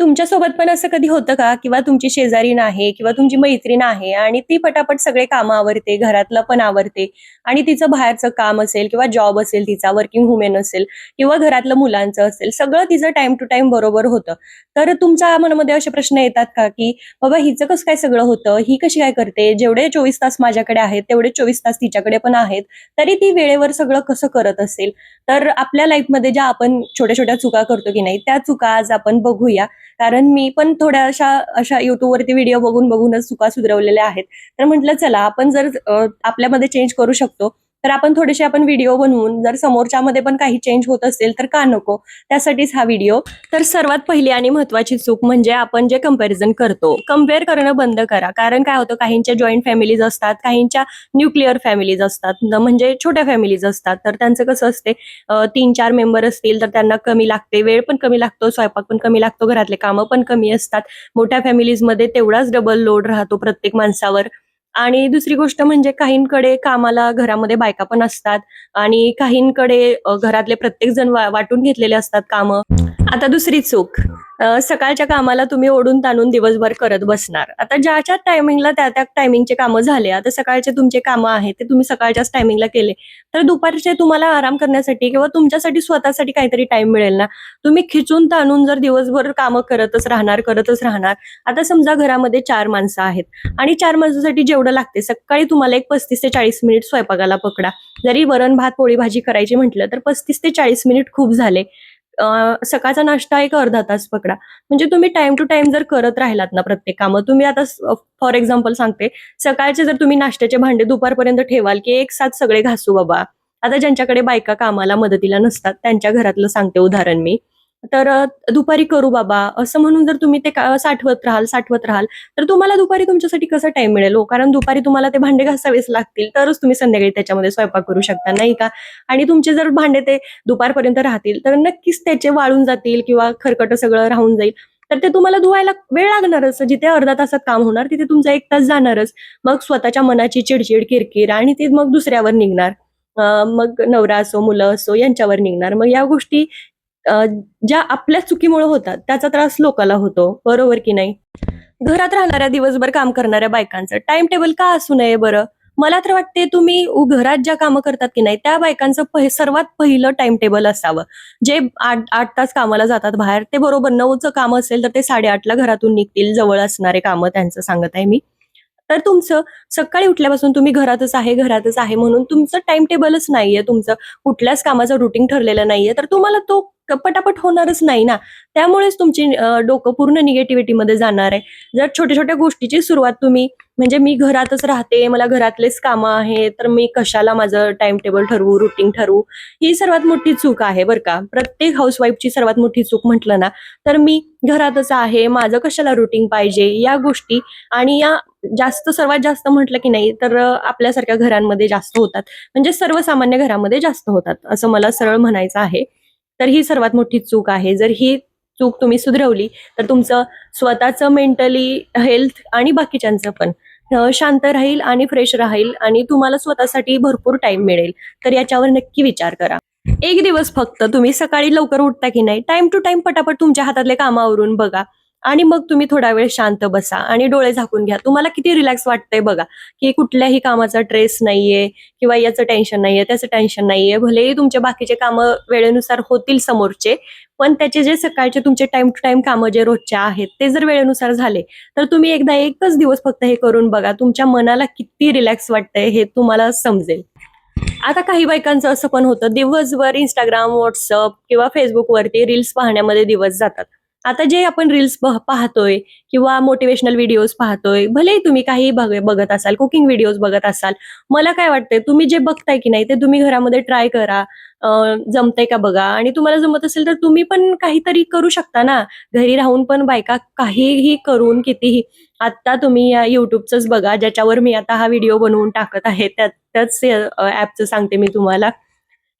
तुमच्यासोबत पण असं कधी होतं का? किंवा तुमची शेजारीण आहे किंवा तुमची मैत्रीण आहे आणि ती पटापट सगळे कामं आवरते घरातलं पण आवरते आणि तिचं बाहेरचं काम असेल किंवा जॉब असेल तिचा वर्किंग वुमेन असेल किंवा घरातलं मुलांचं असेल सगळं तिचं टाइम टू टाइम बरोबर होतं. तर तुमच्या मनामध्ये असे प्रश्न येतात का की बाबा हिचं कसं काय सगळं होतं? ही कशी काय करते? जेवढे चोवीस तास माझ्याकडे आहेत तेवढे चोवीस तास तिच्याकडे पण आहेत तरी ती वेळेवर सगळं कसं करत असेल? तर आपल्या लाईफमध्ये ज्या आपण छोट्या छोट्या चुका करतो की नाही त्या चुका आज आपण बघूया. कारण मी पण थोड्या अशा अशा युट्यूबवरती व्हिडिओ बघून बघूनच चुका सुधरवलेल्या आहेत. तर म्हटलं चला आपण जर आपल्यामध्ये चेंज करू शकतो तर आपण थोडेसे आपण व्हिडिओ बनवून जर समोरच्यामध्ये पण काही चेंज होत असेल तर का नको? त्यासाठीच हा व्हिडिओ तर सर्वात पहिली आणि महत्वाची चूक म्हणजे आपण जे कंपॅरिझन करतो कंपेअर करणं बंद करा. कारण काय होतं काहींच्या जॉईंट फॅमिलीज असतात काहींच्या न्यूक्लिअर फॅमिलीज असतात. म्हणजे छोट्या फॅमिलीज असतात. तर त्यांचं कसं असते तीन चार मेंबर असतील तर त्यांना कमी लागते. वेळ पण कमी लागतो स्वयंपाक पण कमी लागतो घरातले कामं पण कमी असतात. मोठ्या फॅमिलीजमध्ये तेवढाच डबल लोड राहतो प्रत्येक माणसावर. आणि दुसरी गोष्ट म्हणजे काहींकडे कामाला घरामध्ये बायका पण असतात आणि काहींकडे घरातले प्रत्येक जण वाटून घेतलेले असतात कामं. आता दुसरी चूक. सकाळच्या कामाला तुम्ही ओढून ताणून दिवसभर करत बसणार. आता ज्याच्या टायमिंगला त्या त्या टायमिंगचे कामं झाले आता सकाळचे तुमचे कामं आहेत ते तुम्ही सकाळच्याच टायमिंगला केले तर दुपारचे तुम्हाला आराम करण्यासाठी किंवा तुमच्यासाठी स्वतःसाठी काहीतरी टाइम मिळेल ना. तुम्ही खिचून ताणून जर दिवसभर कामं करतच राहणार करतच राहणार आता समजा घरामध्ये चार माणसं आहेत आणि चार माणसासाठी जेवढं लागते सकाळी तुम्हाला एक पस्तीस ते चाळीस मिनिट स्वयंपाकाला पकडा. जरी वरण भात पोळी भाजी करायची म्हटलं तर पस्तीस ते चाळीस मिनिट खूप झाले. सकाळचा नाश्ता एक अर्धा तास पकडा. म्हणजे तुम्ही टाइम टू टाइम जर करत राहिलात ना प्रत्येक कामं तुम्ही आता फॉर एक्झाम्पल सांगते सकाळचे जर तुम्ही नाश्त्याचे भांडे दुपारपर्यंत ठेवाल की एक साथ सगळे घासू बाबा. आता ज्यांच्याकडे बायका कामाला मदतीला नसतात त्यांच्या घरातलं सांगते उदाहरण मी. तर दुपारी करू बाबा. असं म्हणून जर तुम्ही ते साठवत राहाल साठवत राहाल तर तुम्हाला दुपारी तुमच्यासाठी कसा टाइम मिळेल हो? कारण दुपारी तुम्हाला ते भांडे घासावेच लागतील तरच तुम्ही संध्याकाळी त्याच्यामध्ये स्वयंपाक करू शकता नाही का? आणि तुमचे जर भांडे ते दुपारपर्यंत राहतील तर नक्कीच त्याचे वाळून जातील किंवा खरकट सगळं राहून जाईल. तर ते तुम्हाला धुवायला वेळ लागणारच. जिथे अर्धा तासात काम होणार तिथे तुमचा एक तास जाणारच. मग स्वतःच्या मनाची चिडचिड किरकिर आणि ती मग दुसऱ्यावर निघणार. मग नवरा असो मुलं असो यांच्यावर निघणार. मग या गोष्टी ज्या आपल्या चुकीमुळे होतात त्याचा त्रास लोकाला होतो. बरोबर की नाही? घरात राहणाऱ्या दिवसभर काम करणाऱ्या बायकांचं टाइम टेबल का असू नये बरं? मला तर वाटते तुम्ही घरात ज्या कामं करतात की नाही त्या बायकांचं सर्वात पहिलं टाइम टेबल असावं. जे आठ आठ तास कामाला जातात बाहेर ते बरोबर नऊचं काम असेल तर ते साडेआठला घरातून निघतील जवळ असणारे कामं त्यांचं सांगत आहे मी. तर तुमचं सकाळी उठल्यापासून तुम्ही घरातच आहे घरातच आहे म्हणून तुमचं टाइम टेबलच नाहीये तुमचं. कुठल्याच कामाचं रुटीन ठरलेलं नाहीये. तर तुम्हाला तो पटापट होणारच नाही ना. त्यामुळेच तुमची डोकं पूर्ण निगेटिव्हिटीमध्ये जाणार आहे. जर छोट्या छोट्या गोष्टीची सुरुवात तुम्ही म्हणजे मी घरातच राहते मला घरातलेच कामं आहे तर मी कशाला माझं टाइम टेबल ठरवू रुटीन ठरवू? ही सर्वात मोठी चूक आहे बरं का. प्रत्येक हाऊसवाईफची सर्वात मोठी चूक म्हटलं ना तर मी घरातच आहे माझं कशाला रुटीन पाहिजे? या गोष्टी आणि या जास्त सर्वात जास्त म्हटलं की नाही तर आपल्यासारख्या घरांमध्ये जास्त होतात. म्हणजे सर्वसामान्य घरामध्ये जास्त होतात असं मला सरळ म्हणायचं आहे. तर ही सर्वात मोठी चूक आहे. जर ही चूक तुम्ही सुधरवली तर तुमचं स्वतःचं मेंटली हेल्थ आणि बाकीच्यांचं पण शांत राहील आणि फ्रेश राहील आणि तुम्हाला स्वतःसाठी भरपूर टाइम मिळेल. तर याच्यावर नक्की विचार करा. एक दिवस फक्त तुम्ही सकाळी लवकर उठता की नाही टाइम टू टाइम पटापट तुमच्या हातातले कामावरून बघा. आणि मग तुम्ही थोडा वेळ शांत बसा आणि डोळे झाकून घ्या. तुम्हाला किती रिलॅक्स वाटतंय बघा की कुठल्याही कामाचा ट्रेस नाहीये किंवा याचं टेन्शन नाहीये त्याचं टेन्शन नाहीये. भलेही तुमचे बाकीचे कामं वेळेनुसार होतील समोरचे पण त्याचे जे सकाळचे तुमचे टाइम टू टाइम कामं जे रोजचे आहेत ते जर वेळेनुसार झाले तर तुम्ही एकदा एकच दिवस फक्त हे करून बघा तुमच्या मनाला किती रिलॅक्स वाटतंय हे तुम्हाला समजेल. आता काही बायकांचं असं पण होतं दिवसभर इंस्टाग्राम व्हॉट्सअप किंवा फेसबुकवरती रील्स पाहण्यामध्ये दिवस जातात. आता जे आपण रील्स पाहतोय किंवा मोटिवेशनल व्हिडिओज पाहतोय भलेही तुम्ही काही बघत असाल कुकिंग व्हिडिओज बघत असाल मला काय वाटतंय तुम्ही जे बघताय की नाही ते तुम्ही घरामध्ये ट्राय करा जमतंय का बघा? आणि तुम्हाला जमत असेल तर तुम्ही पण काहीतरी करू शकता ना? घरी राहून पण बायका काहीही करून कितीही आता तुम्ही या युट्यूबचंच बघा ज्याच्यावर मी आता हा व्हिडिओ बनवून टाकत आहे त्यात त्याच ऍपचं सांगते मी तुम्हाला.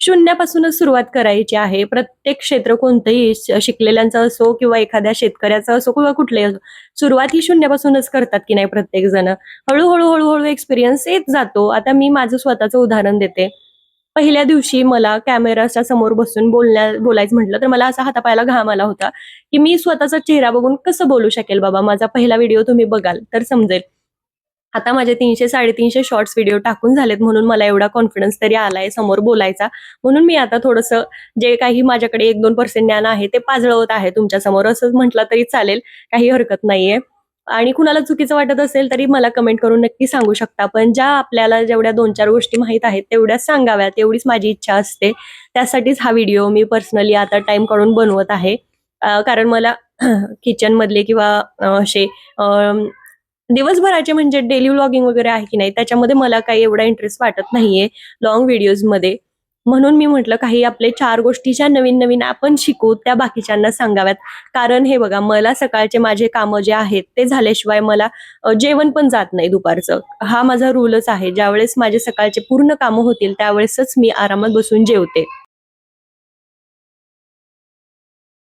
शून्यापासूनच सुरुवात करायची आहे. प्रत्येक क्षेत्र कोणतंही शिकलेल्यांचं असो किंवा एखाद्या शेतकऱ्याचं असो किंवा कुठलंही असो सुरुवात ही शून्यापासूनच करतात की नाही प्रत्येक जण. हळूहळू हळूहळू एक्सपिरियन्स येत जातो. आता मी माझं स्वतःचं उदाहरण देते. पहिल्या दिवशी मला कॅमेराच्या समोर बसून बोलण्या बोलायचं म्हटलं तर मला असा हातापायला घाम आला होता की मी स्वतःचा चेहरा बघून कसं बोलू शकेल बाबा? माझा पहिला व्हिडिओ तुम्ही बघाल तर समजेल. आता माझे तीनशे साडेतीनशे शॉर्ट्स व्हिडिओ टाकून झालेत म्हणून मला एवढा कॉन्फिडन्स तरी आलाय समोर बोलायचा. म्हणून मी आता थोडंसं जे काही माझ्याकडे एक दोन पर्सेंट ज्ञान आहे ते पाजळवत आहे तुमच्यासमोर. असं म्हटलं तरी चालेल काही हरकत नाहीये. आणि कुणाला चुकीचं वाटत असेल तरी मला कमेंट करून नक्की सांगू शकता. पण ज्या आपल्याला जेवढ्या दोन चार गोष्टी माहीत आहेत तेवढ्याच सांगाव्यात एवढीच माझी इच्छा असते. त्यासाठीच हा व्हिडिओ मी पर्सनली आता टाइम काढून बनवत आहे. कारण मला किचन मधले किंवा असे दिवसभराचे म्हणजे डेली व्लॉगिंग वगैरे आहे की नाही त्याच्यामध्ये मला काही एवढा इंटरेस्ट वाटत नाहीये लॉंग व्हिडिओजमध्ये. म्हणून मी म्हटलं काही आपले चार गोष्टीच्या नवीन नवीन आपण शिकू त्या बाकीच्यांना सांगाव्यात. कारण हे बघा मला सकाळचे माझे कामं जे आहेत ते झाल्याशिवाय मला जेवण पण जात नाही दुपारचं. हा माझा रूलच आहे. ज्यावेळेस माझे सकाळचे पूर्ण कामं होतील त्यावेळेसच मी आरामात बसून जेवते.